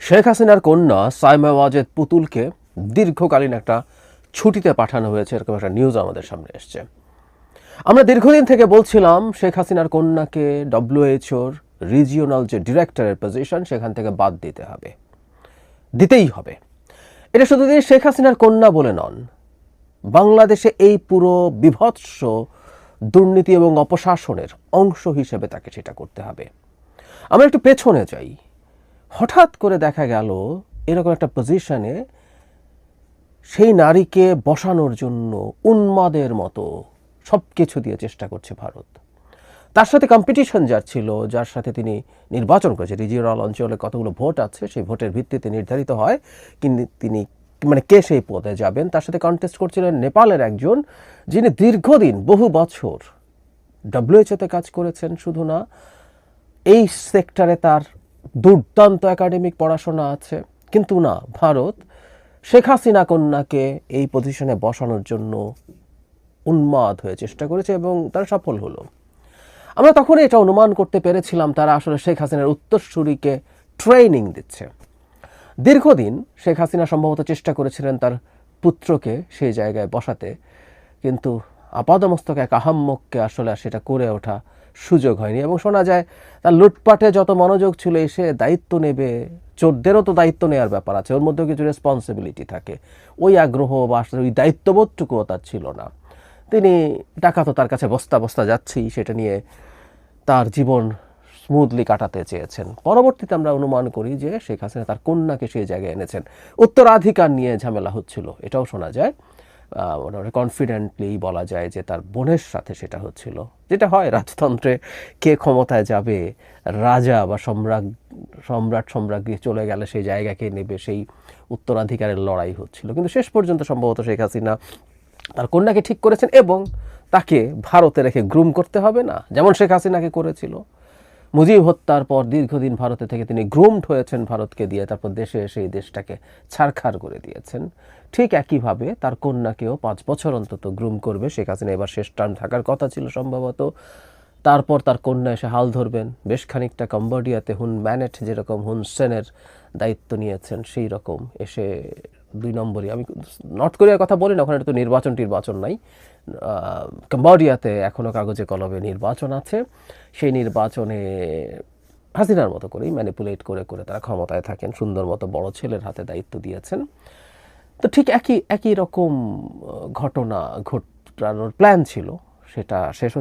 শেখ হাসিনার কন্যা সাইমা ওয়াজেদ পুতুলকে দীর্ঘকালীন একটা ছুটিতে পাঠানো হয়েছে, এরকম একটা নিউজ আমাদের সামনে এসছে। আমরা দীর্ঘদিন থেকে বলছিলাম শেখ হাসিনার কন্যাকে ডব্লিউএইচওর রিজিওনাল যে ডিরেক্টরের পজিশন সেখান থেকে বাদ দিতে হবে। দিতেই হবে। এটা শুধু যে শেখ হাসিনার কন্যা বলে নন, বাংলাদেশে এই পুরো বিভৎস দুর্নীতি এবং অপশাসনের অংশ হিসেবে তাকে সেটা করতে হবে। আমরা একটু পেছনে যাই। হঠাৎ করে দেখা গেল এরকম একটা পজিশনে সেই নারীকে বসানোর জন্য উন্মাদের মতো সব কিছু দিয়ে চেষ্টা করছে ভারত। তার সাথে কম্পিটিশন যার ছিল, যার সাথে তিনি নির্বাচন করেছে রিজিওনাল অঞ্চলে কতগুলো ভোট আছে, সেই ভোটের ভিত্তিতে নির্ধারিত হয় কিন্তু তিনি মানে কে সেই পদে যাবেন। তার সাথে কন্টেস্ট করছিলেন নেপালের একজন, যিনি দীর্ঘদিন, বহু বছর ডব্লিউএইচওতে কাজ করেছেন শুধু না, এই সেক্টরে তার দুর্দান্ত একাডেমিক পড়াশোনা আছে। কিন্তু না, ভারত শেখ হাসিনা কন্যাকে এই পজিশনে বসানোর জন্য উন্মাদ হয়ে চেষ্টা করেছে এবং তারা সফল হলো। আমরা তখন এটা অনুমান করতে পেরেছিলাম, তারা আসলে শেখ হাসিনার উত্তরসূরিকে ট্রেনিং দিচ্ছে। দীর্ঘদিন শেখ হাসিনা সম্ভবত চেষ্টা করেছিলেন তার পুত্রকে সেই জায়গায় বসাতে, কিন্তু আপাদমস্তক এক আহাম্মককে আসলে সেটা করে ওঠা সুযোগ হয়নি এবং শোনা যায়, তার লুটপাটে যত মনোযোগ ছিল এসে দায়িত্ব নেবে, চোরদেরও তো দায়িত্ব নেওয়ার ব্যাপার আছে, ওর মধ্যেও কিছু রেসপন্সিবিলিটি থাকে। ওই আগ্রহ বা ওই দায়িত্ববোধটুকুও তার ছিল না। তিনি টাকা তো তার কাছে বস্তা বস্তা যাচ্ছেই সেটা নিয়ে তার জীবন স্মুথলি কাটাতে চেয়েছেন। পরবর্তীতে আমরা অনুমান করি যে শেখ হাসিনা তার কন্যাকে সেই জায়গায় এনেছেন। উত্তরাধিকার নিয়ে ঝামেলা হচ্ছিল, এটাও শোনা যায়। মোটামুটি কনফিডেন্টলি বলা যায় যে তার বোনের সাথে সেটা হচ্ছিল। যেটা হয় রাজতন্ত্রে কে ক্ষমতায় যাবে, রাজা বা সম্রাট সম্রাট সম্রাজ্ঞী চলে গেলে সেই জায়গাকে নেবে, সেই উত্তরাধিকারের লড়াই হচ্ছিল। কিন্তু শেষ পর্যন্ত সম্ভবত শেখ হাসিনা তার কন্যাকে ঠিক করেছেন এবং তাকে ভারতে রেখে গ্রুম করতে হবে না, যেমন শেখ হাসিনাকে করেছিল। মুজিব হত্যার পর দীর্ঘদিন ভারতে থেকে তিনি গ্রুমড হয়েছেন ভারতকে দিয়ে, তারপর দেশে এসে এই দেশটাকে ছাড়খাড় করে দিয়েছেন। ঠিক একইভাবে তার কন্যাকেও পাঁচ বছর অন্তত গ্রুম করবে। শেখ হাসিনা এবার শেষ টার্ম থাকার কথা ছিল সম্ভবত। তারপর তার কন্যা এসে হাল ধরবেন। বেশ খানিকটা কম্বোডিয়াতে হুন ম্যানেট যেরকম হুন সেনের দায়িত্ব নিয়েছেন, সেই রকম এসে দুই নম্বরই। আমি নর্থ কোরিয়ার কথা বলি না ওখানে তো নির্বাচন টির্বাচন নাই। কম্বোডিয়াতে এখনও কাগজে কলমে নির্বাচন আছে। সেই নির্বাচনে হাসিনার মতো করেই ম্যানিপুলেট করে করে তারা ক্ষমতায় থাকেন, সুন্দর মতো বড় ছেলের হাতে দায়িত্ব দিয়েছেন। তো ঠিক একই একই রকম ঘটনা ঘটানোর প্ল্যান ছিল, সেটা শেষ